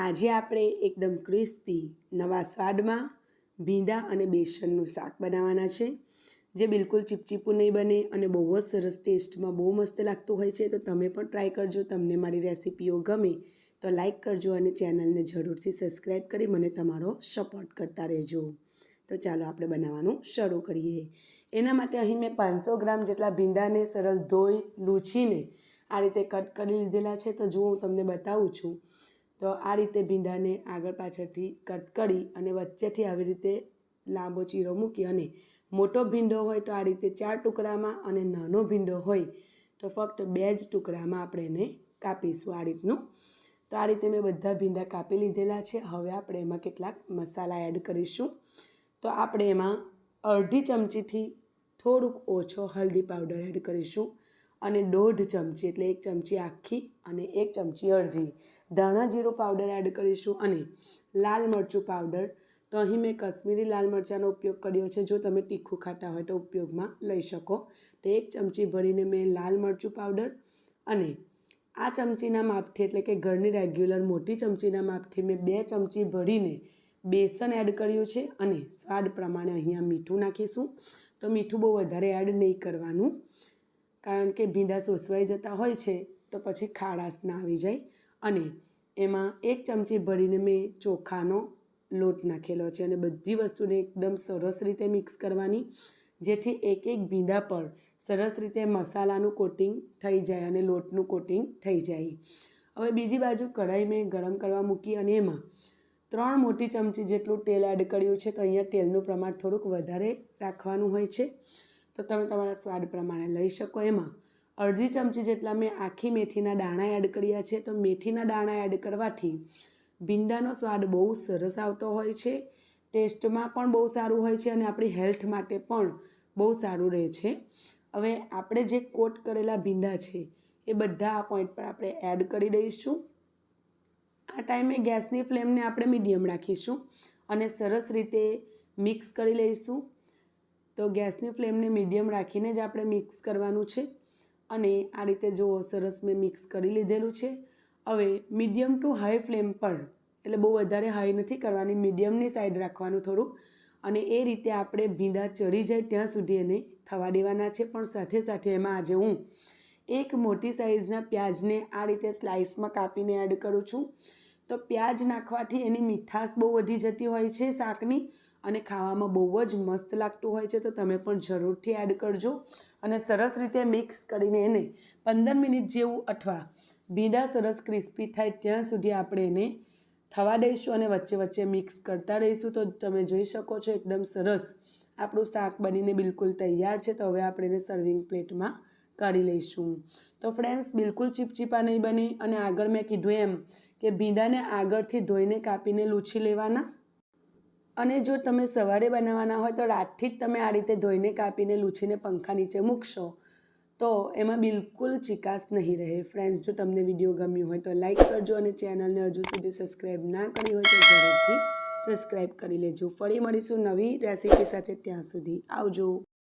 આજે આપણે એકદમ ક્રિસ્પી નવા સ્વાદમાં ભીંડા અને બેસનનું શાક બનાવવાના છે, જે બિલકુલ ચીપચીપું નહીં બને અને બહુ જ સરસ ટેસ્ટમાં બહુ મસ્ત લાગતું હોય છે. તો તમે પણ ટ્રાય કરજો, તમને મારી રેસીપીઓ ગમે તો લાઈક કરજો અને ચેનલને જરૂરથી સબસ્ક્રાઈબ કરી મને તમારો સપોર્ટ કરતા રહેજો. તો ચાલો આપણે બનાવવાનું શરૂ કરીએ. એના માટે અહીં મેં પાંચસો ગ્રામ જેટલા ભીંડાને સરસ ધોઈ, લૂછીને આ રીતે કટ કરી લીધેલા છે. તો જો હું તમને બતાવું છું. તો આ રીતે ભીંડાને આગળ પાછળથી કટ કરી અને વચ્ચેથી આવી રીતે લાંબો ચીરો મૂકી અને મોટો ભીંડો હોય તો આ રીતે ચાર ટુકડામાં અને નાનો ભીંડો હોય તો ફક્ત બે જ ટુકડામાં આપણે એને કાપીશું આ રીતનું. તો આ રીતે મેં બધા ભીંડા કાપી લીધેલા છે. હવે આપણે એમાં કેટલાક મસાલા એડ કરીશું. તો આપણે એમાં અડધી ચમચીથી થોડુંક ઓછો હલ્દી પાવડર એડ કરીશું અને દોઢ ચમચી એટલે એક ચમચી આખી અને એક ચમચી અડધી. ધાણા જીરું પાવડર એડ કરીશું અને લાલ મરચું પાવડર તો અહીં મેં કશ્મીરી લાલ મરચાંનો ઉપયોગ કર્યો છે. જો તમે તીખું ખાતા હોય તો ઉપયોગમાં લઈ શકો. તો એક ચમચી ભરીને મેં લાલ મરચું પાવડર અને આ ચમચીના માપથી એટલે કે ઘરની રેગ્યુલર મોટી ચમચીના માપથી મેં બે ચમચી ભરીને બેસન એડ કર્યું છે અને સ્વાદ પ્રમાણે અહીંયા મીઠું નાખીશું. તો મીઠું બહુ વધારે એડ નહીં કરવાનું. કારણ કે ભીંડા સોસવાઈ જતા હોય છે, તો પછી ખાડાશ ના આવી જાય. અને એમાં એક ચમચી ભરીને મેં ચોખાનો લોટ નાખેલો છે અને બધી વસ્તુને એકદમ સરસ રીતે મિક્સ કરવાની, જેથી એક એક ભીંડા પર સરસ રીતે મસાલાનું કોટિંગ થઈ જાય અને લોટનું કોટિંગ થઈ જાય. હવે બીજી બાજુ કઢાઈ મેં ગરમ કરવા મૂકી અને એમાં ત્રણ મોટી ચમચી જેટલું તેલ એડ કર્યું છે, તો અહીંયા તેલનું પ્રમાણ થોડુંક વધારે રાખવાનું હોય છે. તો તમે તમારા સ્વાદ પ્રમાણે લઈ શકો એમાં. અડધી ચમચી જેટલા મેં આખી મેથીના દાણા એડ કર્યા છે, તો મેથીના દાણા એડ કરવાથી ભીંડાનો સ્વાદ બહુ સરસ આવતો હોય છે, ટેસ્ટમાં પણ બહુ સારું હોય છે અને આપણી હેલ્થ માટે પણ બહુ સારું રહે છે. હવે આપણે જે કોટ કરેલા ભીંડા છે, એ બધા આ પોઈન્ટ પર આપણે એડ કરી દઈશું. આ ટાઈમે ગેસની ફ્લેમને આપણે મીડિયમ રાખીશું અને સરસ રીતે મિક્સ કરી લઈશું. તો ગેસની ફ્લેમને મીડિયમ રાખીને જ આપણે મિક્સ કરવાનું છે. અને આ રીતે જુઓ, સરસ મેં મિક્સ કરી લીધેલું છે. હવે મીડિયમ ટુ હાઈ ફ્લેમ પર, એટલે બહુ વધારે હાઈ નથી કરવાની, મીડિયમની સાઈડ રાખવાનું થોડું. અને એ રીતે આપણે ભીંડા ચડી જાય ત્યાં સુધી એને થવા દેવાના છે. પણ સાથે સાથે એમાં આજે હું એક મોટી સાઇઝના પ્યાજને આ રીતે સ્લાઇસમાં કાપીને એડ કરું છું. તો પ્યાજ નાખવાથી એની મીઠાશ બહુ વધી જતી હોય છે શાકની અને ખાવામાં બહુ જ મસ્ત લાગતું હોય છે. તો તમે પણ જરૂરથી એડ કરજો. અને સરસ રીતે મિક્સ કરીને એને પંદર મિનિટ જેવું અથવા ભીંડા સરસ ક્રિસ્પી થાય ત્યાં સુધી આપણે એને થવા દઈશું અને વચ્ચે વચ્ચે મિક્સ કરતા રહીશું. તો તમે જોઈ શકો છો એકદમ સરસ આપણું શાક બનીને બિલકુલ તૈયાર છે. તો હવે આપણે એને સર્વિંગ પ્લેટમાં કાઢી લઈશું. તો ફ્રેન્ડ્સ બિલકુલ ચીપચીપા નહીં બને. અને આગળ મેં કીધું એમ કે ભીંડાને આગળથી ધોઈને કાપીને લૂછી લેવાના. અને જો તમે સવારે બનાવવાના હોય તો રાતથી જ તમે આ રીતે ધોઈને કાપીને લૂછીને પંખા નીચે મૂકશો, તો એમાં બિલકુલ ચિકાસ નહીં રહે. ફ્રેન્ડ્સ જો તમને વીડિયો ગમ્યો હોય તો લાઈક કરજો અને ચેનલને હજુ સુધી સબસ્ક્રાઈબ ના કરી હોય તો જરૂરથી સબસ્ક્રાઈબ કરી લેજો. ફરી મળીશું નવી રેસીપી સાથે ત્યાં સુધી આવજો.